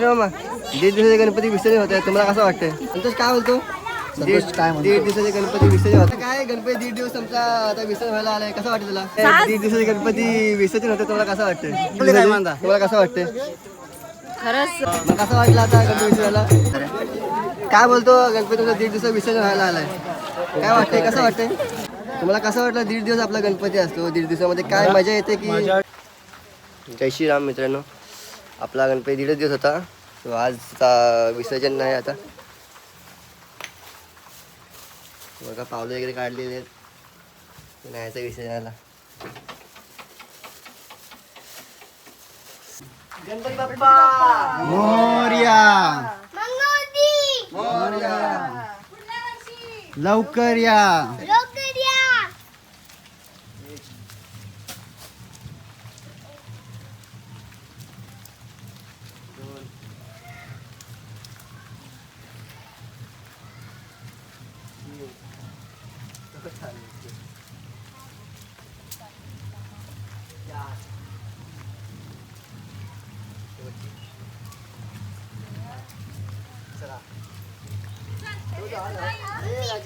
मामा दीड दिवसाचे गणपती विसर्जन होत आहे तुम्हाला कसं वाटतंय? संतोष काय बोलतो? संतोष काय म्हणतो? दीड दिवसाचे गणपती विसर्जन होतं काय गणपती दीड दिवस आमचा आता विसर्जन व्हायला आलाय. कसं वाटतं तुला? दीड दिवसाचे गणपती विसर्जन होतं तुम्हाला कसं वाटतंय? तुम्हाला कसं वाटतंय? खरंच. कसं वाटलं आता गणपती विसर्जनाला काय बोलतो? गणपती तुमचा दीड दिवस विसर्जन व्हायला आलाय. काय वाटतंय? कसं वाटतंय? तुम्हाला कसं वाटलं? दीड दिवस आपला गणपती असतो. दीड दिवसामध्ये काय मजा येते की? जय श्रीराम मित्रांनो. आपला गणपती दीडच दिवस होता. तो आजचा विसर्जन नाही आता. बघा पावलं वगैरे काढलेले आहेत. न्यायचं विसर्जनाला. गणपती बाप्पा! मोर्या! मोरया. लवकर या!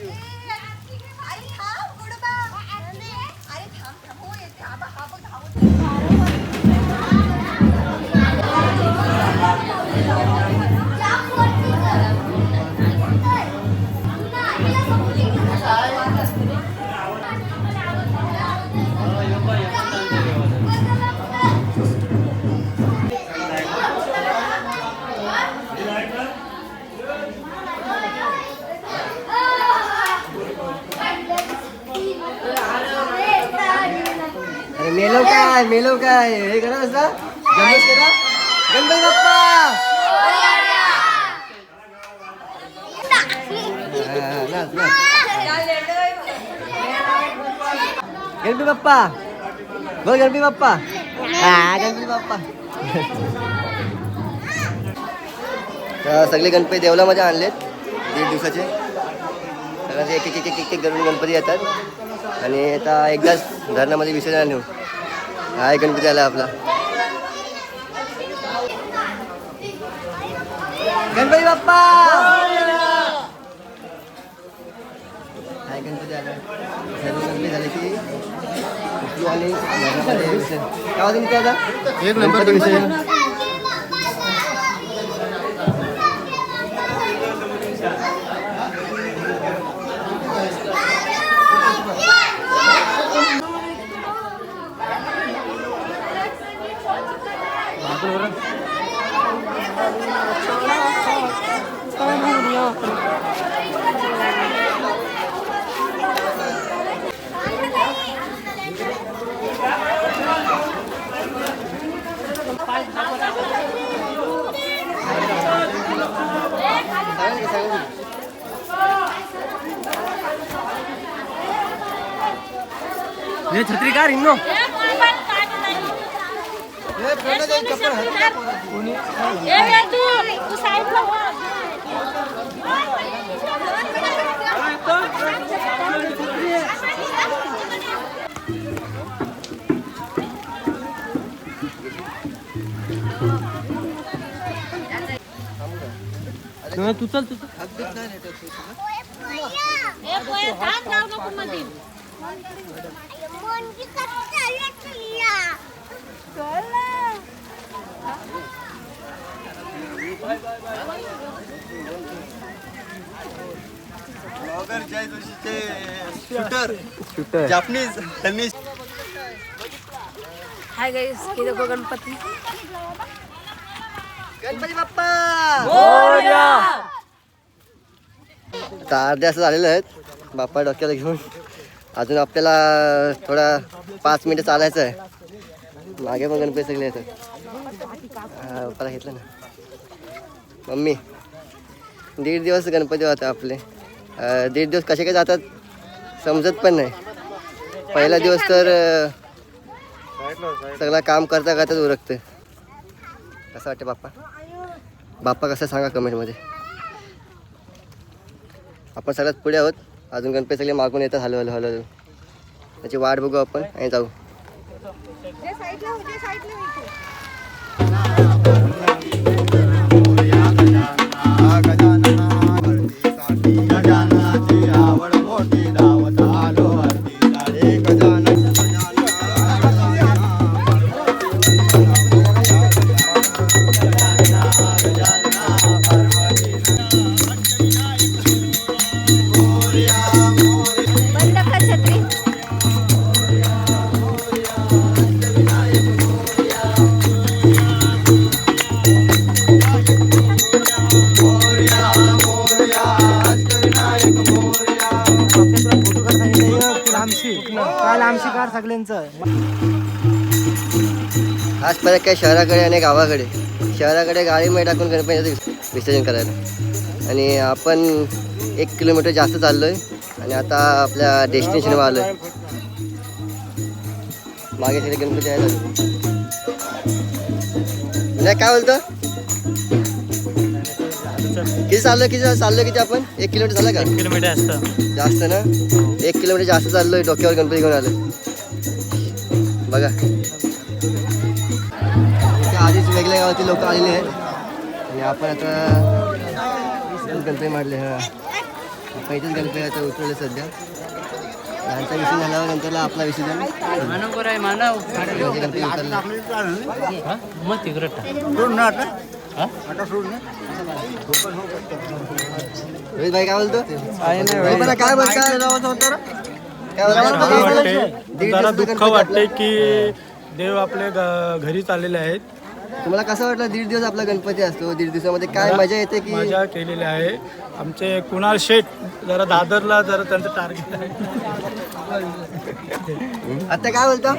अरे मेलव काय मेलव काय? हे करा असता गणेश करा. गणपती बाप्पा! गणपती बाप्पा! बोल गणपती बाप्पा. हा गणपती बाप्पा. सगळे गणपती देवलामध्ये आणलेत. दीड दिवसाचे. सगळ्यांचे एक एक एक एक एक करून गणपती येतात. आणि आता एकदाच धरणामध्ये विसर्जन आणून एक गणपती आला आपला. गणपती बाप्पा! एक गणपती आला. सर्व गणपती झाले की आणि काय आता? एक नंबर गणपती विसर्जन हे छत्री का रिंगो तू साईडला तू चल जापनीज त्यांनी हाय गाईस हे देखो गणपती। गणपती बाप्पा! आता अर्धे असं झालेलं आहेत. बाप्पा डोक्याला घेऊन. अजून आपल्याला थोडा पाच मिनिटं चालायचं आहे. मागे पण गणपती सगळे येतात. हा, घेतलं ना. मम्मी दीड दिवस गणपती होते आपले. दीड दिवस कसे काय जातात समजत पण नाही. पहिला दिवस तर सगळं काम करता करताच उरकतं. कसं वाटतं बाप्पा? बाप्पा कसं सांगा कमेंटमध्ये आपण सगळ्यात पुढे आहोत. अजून गणपती सगळे मागून येतात हलू हलू हलू त्याची वाट बघू आपण आणि जाऊ. परत काय शहराकडे आणि गावाकडे. शहराकडे गाडीमध्ये टाकून गणपतीचं विस- विसर्जन करायला. आणि आपण एक किलोमीटर जास्त चाललोय आणि आता आपल्या डेस्टिनेशनवर आलोय. मागे तिकडे गणपती आहे ना. विनायक काय बोलतो? किती चाललोय किती चाललोय किती आपण? एक किलोमीटर झालं का? किलोमीटर असतं जास्त ना? एक किलोमीटर जास्त चाललोय डोक्यावर गणपती घेऊन आलोय. बघा. इथे आधीच वेगळ्या गावातील लोक आलेले आहेत. आणि आपण आता गणपती मांडले हा. आपण इथेच गणपती आता उतरवले सध्या. त्यांचा विषय झाल्यावर नंतरला आपला विसर्जन मानव म्हणजे गणपती उतरले. मग रोहित भाई काय बोलतो? काय बोलता? काय दुःख वाटते. की देव आपले ग- घरी चाललेले आहेत. तुम्हाला कसं वाटलं? दीड दिवस आपला गणपती असतो. दीड दिवसामध्ये काय मजा येते की मजा केलेली आहे. आमचे कुणाल शेठ जरा दादरला जरा त्यांचं टार्गेट आहे. आता काय बोलता?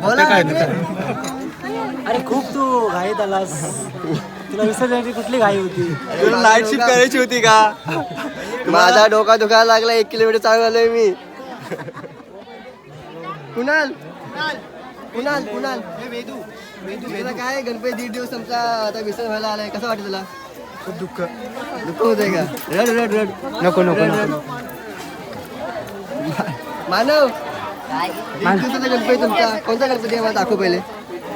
बोला. काय अरे खूप तू घाईत आलास तुला विसर्जनाची कुठली घाई होती? तुला नाईट शिफ्ट करायची होती का? माझा डोका दुखायला लागला. एक किलोमीटर चालून आलोय मी. कुणाल? कुणाल? कुणाल? तुला काय? गणपती दीड दिवस तुमचा आता विसर्जन व्हायला आलाय. कसं वाटतं तुला? खूप दुःख. दुःख होतंय का? रड रड रड. नको नको रड, रड. मानव! दीड दिवसाचा गणपती तुमचा. कोणता गणपती आहे? मला दाखव पहिले.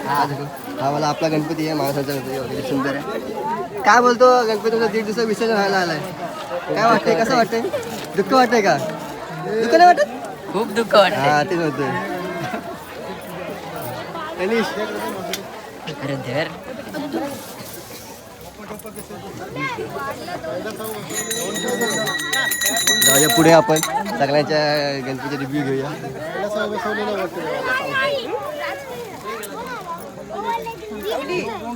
हा दाखव. हा मला आपला गणपती आहे. माणसाचा गणपती वगैरे सुंदर आहे. काय बोलतो? गणपती तुमचा दीड दिवस विसर्जन व्हायला आलाय. काय वाटतंय? कसं वाटतंय? दुःख वाटतंय का? दुःख नाही वाटत? खूप दुःख वाटत हा तेच होतंय अरे धर जाऊया पुढे आपण सगळ्यांच्या गणपतीचे रिव्ह्यू घेऊया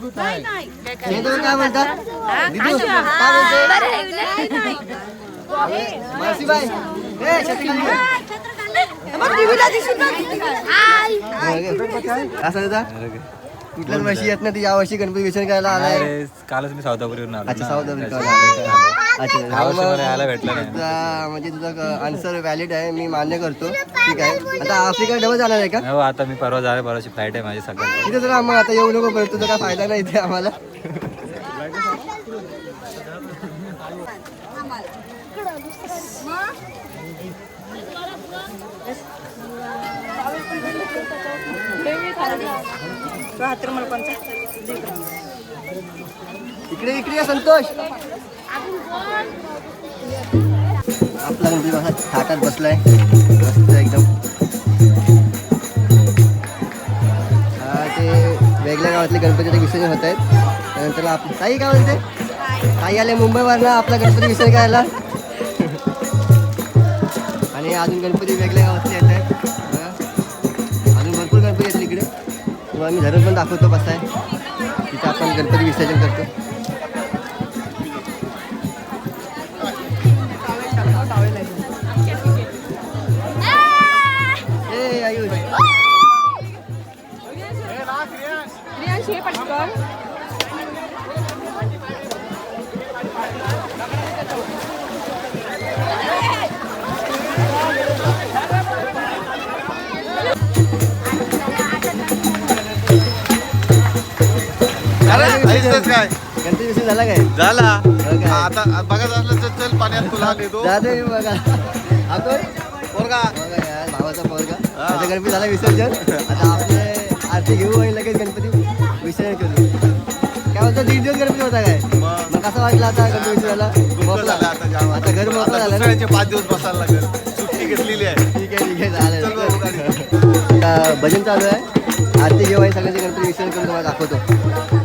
चेतन काय म्हणतात दिदू काय बोलते मानसीबाई ए छत्री खाली घे. असं होता कुठल्याच वर्षी येत नाही तू या वर्षी गणपती विसर्जन करायला आलाय. कालच मी साऊथ आफ्रिकेवरून आलो. अच्छा भेटलं म्हणजे तुझा आन्सर व्हॅलिड आहे मी मान्य करतो. ठीक आहे. आता आफ्रिका डबल जाणार आहे का? हो आता मी परवा जाणार परवाची फ्लाईट आहे माझी सकाळी. तिथे तर मग आता येऊ नको परत तुझा काय फायदा नाही इथे आम्हाला. इकडे इकडे संतोष. आपला गणपती बसा थाटात बसलाय. मस्त एकदम. हा ते वेगळ्या गावातले गणपतीचे विसर्जन होत आहेत. त्यानंतर आप ताई काय म्हणते? ताई आले मुंबईवरनं आपला गणपती विसर्जन करायला. आणि अजून गणपती वेगळ्या गावातले येत आहेत. तुम्हाला मी धरण पण दाखवतो कसं आहे तिथं आपण गणपती विसर्जन करतो. ए आयुष झाला. काय? झाला काय? आता असलं तर चल पाण्यात तुला देतो जातो मी बघा. आपण पोरगा. बघा यार, भावाचा पोरगा. आता गणपती झाला विसर्जन. आता आपले आरती घेऊ आणि लगेच गणपती? विसर्जन करू. काय बोलतो दीड दिवस गणपती होता काय? मग. मग कसं वाटलं आता गणपती विसर्जनला दुःख मोकळा? झालं आता जाम. आता घर मोकळं झालं ना? दुसऱ्याचे पाच दिवस बसायला लागेल. सुट्टी घेतलेली आहे. ठीक आहे ठीक आहे चल चालेल भाऊ, गाडी. आता भजन चालू आहे. आरती घेऊ आणि सगळ्यांचे गणपती विसर्जन करून तुम्हाला दाखवतो.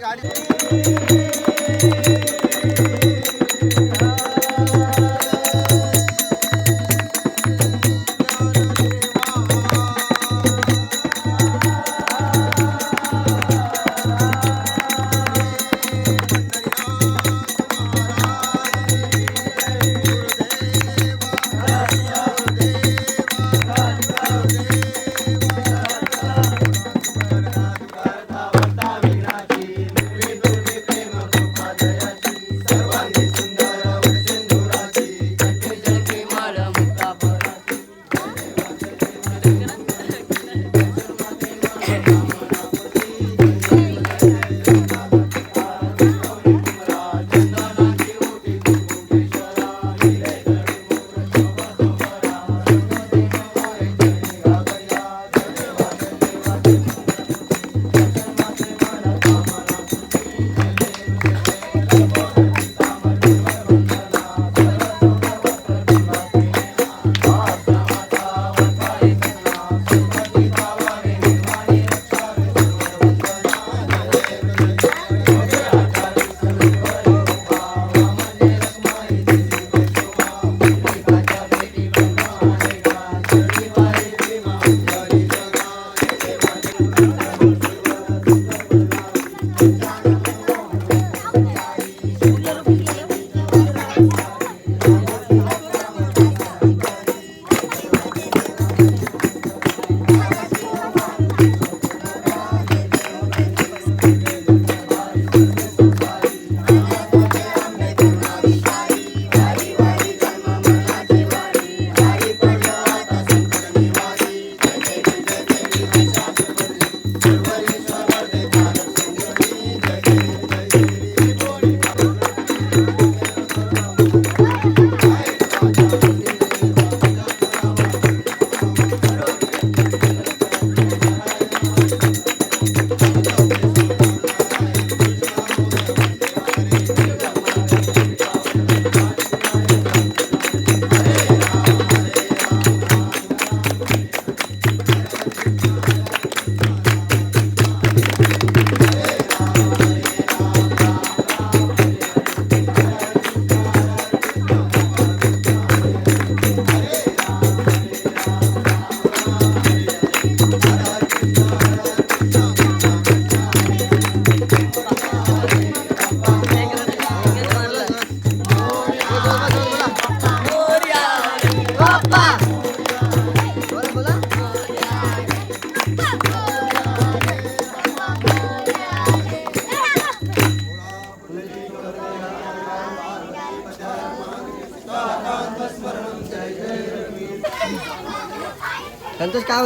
संतोष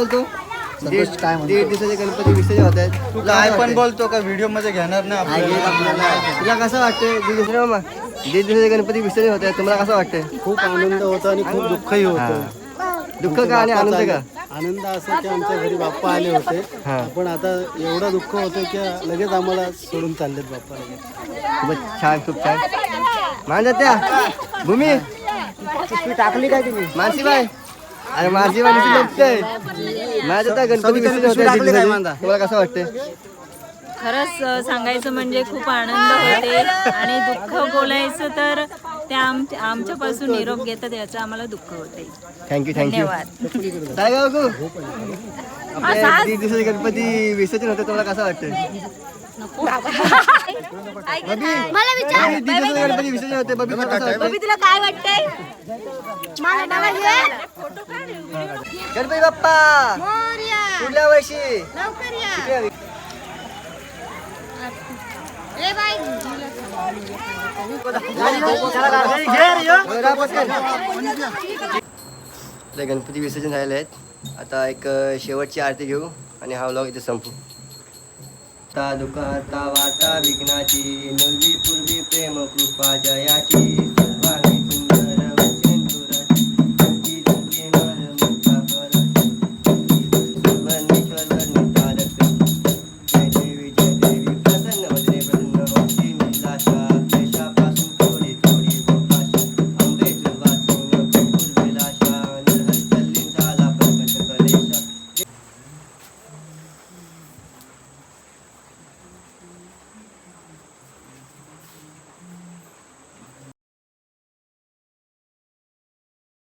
बोलतो. संतोष काय म्हणतो? दीड दिवसाचे गणपती विसर्जन होत आहेत. तू काय पण? बोलतो का? व्हिडिओमध्ये घेणार ना तुला कसं वाटतंय? दीड दिवसाचे मामा दीड दिवसाचे गणपती विसर्जन होत आहेत तुम्हाला कसं वाटतंय? खूप आनंद होतो आणि खूप दुःखही होतं. दुःख का आणि आनंद का? आनंद असा की आमच्या घरी बाप्पा आले होते. हा. पण आता एवढं दुःख होतं की लगेच आम्हाला सोडून चाललेत बाप्पा लगेच. छान खूप छान. मान त्या भूमी टाकली काय तुम्ही? मानसी बाय अरे बाय नुसती लपतंय माझ्या त्या गणपती विसर्जन होत आहे दीड दिवसाचे. तुम्हाला कसं वाटतंय? खरंच अ, सांगायचं म्हणजे खूप आनंद होते आणि दुःख बोलायचं तर त्या आमच्यापासून निरोप घेतात याचं आम्हाला दुःख होते. थँक्यू थँक्यू धन्यवाद. काय गाव गो आपल्या दीड दिवसाचे गणपती विसर्जन होतं तुम्हाला कसं वाटतंय? बबी. मला विचार. दिवसाचे गणपती विसर्जन होते बबी तुला कसं वाटतंय? तुला काय वाटतंय? गणपती बाप्पा! पुढल्या वर्षी. आपले गणपती विसर्जन झालेले आहेत. आता एक शेवटची आरती घेऊ आणि हा व्लॉग इथे संपू. ता दुखाता वाता विघ्नाची मुलगी पूर्वी प्रेम कृपा जयाची.